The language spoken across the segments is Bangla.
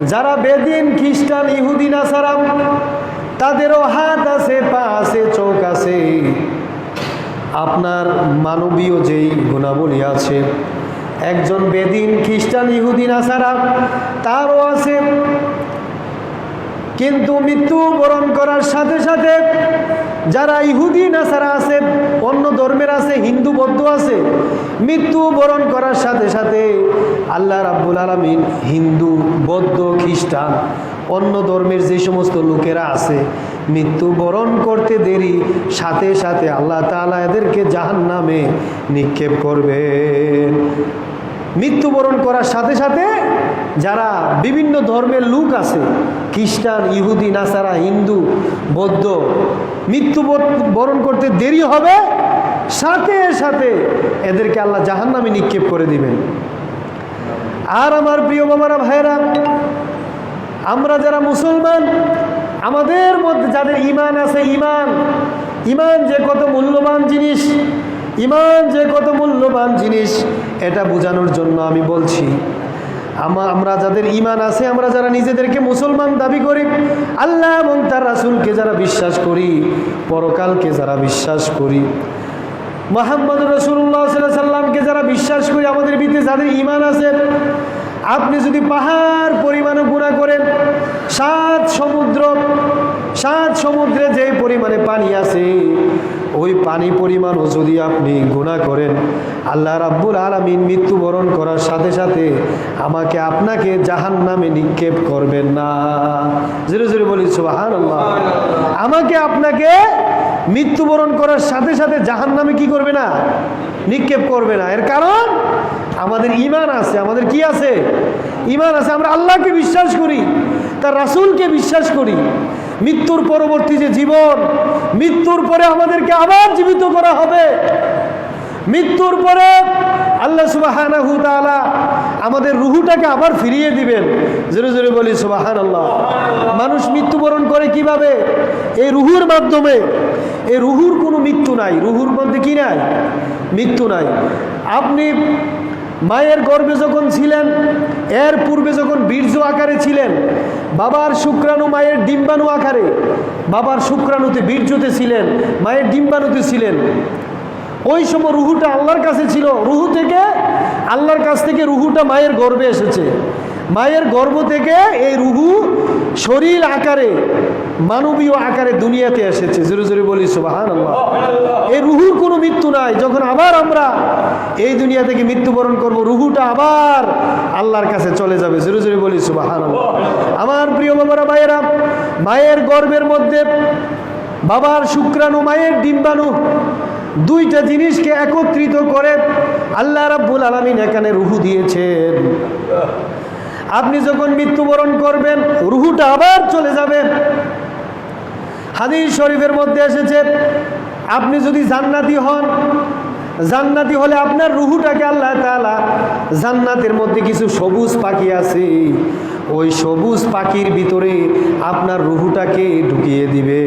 যারা বেদিন খ্রিস্টান ইহুদিন আসারাম তাদেরও হাত আছে, পা আছে, চোখ আছে। আপনার মানবীয় যেই গুণাবলী আছে, একজন বেদিন খ্রিস্টান ইহুদিন আসারাম তারও আছে কিন্তু মৃত্যু বরণ করার সাথে সাথে যারা ইহুদি, নাসারা আছে, অন্য ধর্মের আছে, হিন্দু, বৌদ্ধ আছে, মৃত্যু বরণ করার সাথে সাথে আল্লাহ রাব্বুল আলমিন হিন্দু, বৌদ্ধ, খ্রিস্টান, অন্য ধর্মের যে সমস্ত লোকেরা আছে, মৃত্যু বরণ করতে দেরি, সাথে সাথে আল্লাহ তাআলা এদেরকে জাহান নামে নিক্ষেপ করবেন। মৃত্যুবরণ করার সাথে সাথে যারা বিভিন্ন ধর্মের লোক আছে, খ্রিস্টান, ইহুদি, নাসারা, হিন্দু, বৌদ্ধ মৃত্যু বরণ করতে দেরি হবে, সাথে সাথে এদেরকে আল্লাহ জাহান্নামে নিক্ষেপ করে দিবেন। আর আমার প্রিয় বাবারা ভাইরা আমরা যারা মুসলমান, আমাদের মধ্যে যাদের ইমান আছে, ইমান ইমান যে কত মূল্যবান জিনিস ইমান যে কত মূল্যবান জিনিস, এটা বোঝানোর জন্য আমি বলছি, আমা- আমরা যাদের ইমান আছে, আমরা যারা নিজেদেরকে মুসলমান দাবি করি, আল্লাহ এবং তার রাসুলকে যারা বিশ্বাস করি, পরকালকে যারা বিশ্বাস করি, মোহাম্মদ রসুল্লাহ সাল্লামকে যারা বিশ্বাস করি, আমাদের ভিতরে যাদের ইমান আছে, আপনি যদি পাহাড় পরিমাণে গুণা করেন, সাত সমুদ্র, সাত সমুদ্রে যে পরিমাণে পানি আছে ওই পানি পরিমাণও যদি আপনি গুণা করেন, আল্লাহ রাব্বুল আলমিন মৃত্যুবরণ করার সাথে সাথে আমাকে আপনাকে জাহান নামে নিক্ষেপ করবেন না। জোরে জোরে বলি সুবাহান আমাকে আপনাকে মৃত্যুবরণ করার সাথে সাথে জাহান নামে কি করবে না? নিক্ষেপ করবে না। এর কারণ, আমাদের ইমান আছে। আমাদের কি আছে? ইমান আছে। আমরা আল্লাহকে বিশ্বাস করি, তার রাসূলকে বিশ্বাস করি। মৃত্যুর পরবর্তী যে জীবন, মৃত্যুর পরে আমাদেরকে আবার জীবিত করা হবে। মৃত্যুর পরে আল্লাহ তাআলা আমাদের রুহুটাকে আবার ফিরিয়ে দিবেন। জোরে জোরে বলি সুবাহান আল্লাহ মানুষ মৃত্যুবরণ করে কীভাবে? এই রুহুর মাধ্যমে। এই রুহুর কোনো মৃত্যু নাই। রুহুর মধ্যে কি নাই? মৃত্যু নাই। আপনি মায়ের গর্ভে যখন ছিলেন, এর পূর্বে যখন বীর্য আকারে ছিলেন, বাবার শুক্রাণু মায়ের ডিম্বাণু আকারে, বাবার শুক্রাণুতে বীর্যতে ছিলেন, মায়ের ডিম্বাণুতে ছিলেন। ওই সময় রুহুটা আল্লাহর কাছে ছিল। রুহু থেকে আল্লাহর কাছ থেকে রুহুটা মায়ের গর্বে এসেছে। মায়ের গর্ভ থেকে এই রুহু শরীর আকারে, মানবীয় আকারে দুনিয়াতে এসেছে। জোরে জোরে বলি সুবাহান আল্লাহ এই রুহুর কোনো মৃত্যু নাই। যখন আবার আমরা এই দুনিয়া থেকে মৃত্যুবরণ করব, রুহুটা আবার আল্লাহর কাছে চলে যাবে। জোরে জোরে বলি সুবাহান আমার প্রিয় বাবারা, ভাইয়েরা, মায়ের গর্ভের মধ্যে বাবার শুক্রাণু, মায়ের ডিম্বাণু দুইটা জিনিসকে একত্রিত করে আল্লাহ রাব্বুল আলমিন এখানে রুহু দিয়েছেন। আপনি যখন মৃত্যুবরণ করবেন, রুহুটা আবার চলে যাবে। হাদিস শরীফের মধ্যে এসেছে, আপনি যদি জান্নাতি হন, জান্নাতি হলে আপনার রুহুটাকে আল্লাহ তাআলা জান্নাতের মধ্যে কিছু সবুজ পাখি আছে, ওই সবুজ পাখির ভিতরে আপনার রুহুটাকে ঢুকিয়ে দিবে।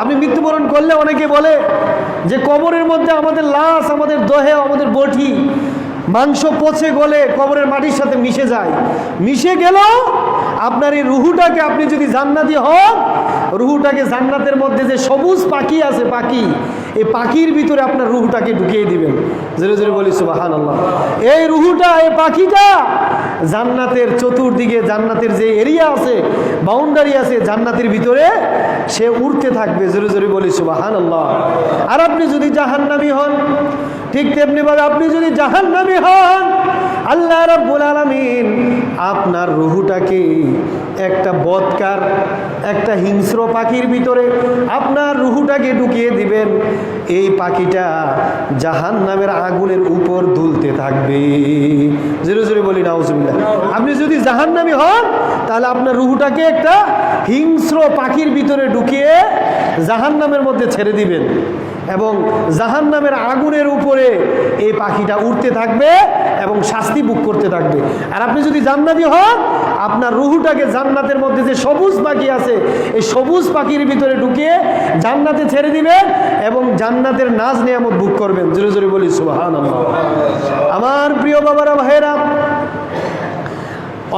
আপনি মৃত্যুবরণ করলে অনেকে বলে যে, কবরের মধ্যে আমাদের লাশ, আমাদের দহে, আমাদের বটি মাংস পচে গলে কবরের মাটির সাথে মিশে যায়। মিশে গেলেও আপনার এই রুহুটাকে আপনি যদি জান্নাতি হন, রুহুটাকে জান্নাতের মধ্যে যে সবুজ পাখি আছে, পাখি, এই পাখির ভিতরে আপনার রুহুটাকে ঢুকিয়ে দিবেন। জোরে জোরে বলি সুবাহান এই রুহুটা, এই পাখিটা জান্নাতের চতুর্দিকে, জান্নাতের যে এরিয়া আছে, বাউন্ডারি আছে, জান্নাতের ভিতরে সে উড়তে থাকবে। জোরে জোরে বলি সুবাহান আল্লাহ আর আপনি যদি জাহান্নামি হন, ঠিক তেমনিভাবে আপনি যদি জাহান্নামি হন আল্লাহ রাব্বুল আলামিন আপনার রুহুটাকে একটা বদকার একটা হিংস্র পাখির ভিতরে আপনার রুহুটাকে ঢুকিয়ে দিবেন। এই পাখিটা জাহান নামের আগুনের উপর দুলতে থাকবে। জোরে জোরে বলি, নাউজুবিল্লাহ। আপনি যদি জাহান্নামি হন, তাহলে আপনার রুহুটাকে একটা হিংস্র পাখির ভিতরে ঢুকিয়ে জাহান্নামের মধ্যে ছেড়ে দিবেন। এবং জাহান নামের আগুনের উপরে এই পাখিটা উঠতে থাকবে। এবং শাস্তি বুক করতে থাকবে। আর আপনি যদি জান্নাতি হন, আপনার রুহুটাকে জান্নাতের মধ্যে যে সবুজ পাখি আছে, এই সবুজ পাখির ভিতরে ঢুকিয়ে জান্নাতে ছেড়ে দিবেন এবং জান্নাতের নাজ নিয়ামত বুক করবেন। জোরে জোরে বলি সুবাহান আমার প্রিয় বাবারা, ভাইয়েরা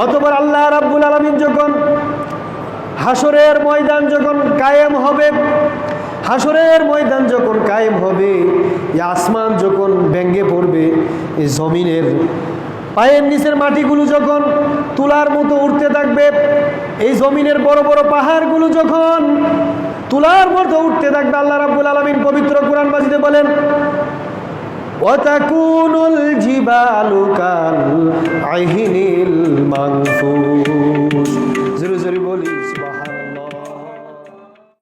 অতবার আল্লাহ রাব্বুল আলমিন যখন হাসরের ময়দান যখন কায়েম হবে হাসরের ময়দান যখন কায়েম হবে এই আসমান যখন ব্যঙ্গে পড়বে এই জমিনের পায়ের নিচের মাটিগুলো যখন তুলার মতো উঠতে থাকবে, এই জমিনের বড় বড় পাহাড়গুলো যখন তুলার মতো উঠতে থাকবে, আল্লাহ রাবুল আলমিন পবিত্র কোরআন বাজিতে বলেন, ওয়াতাকুনুল জিবালু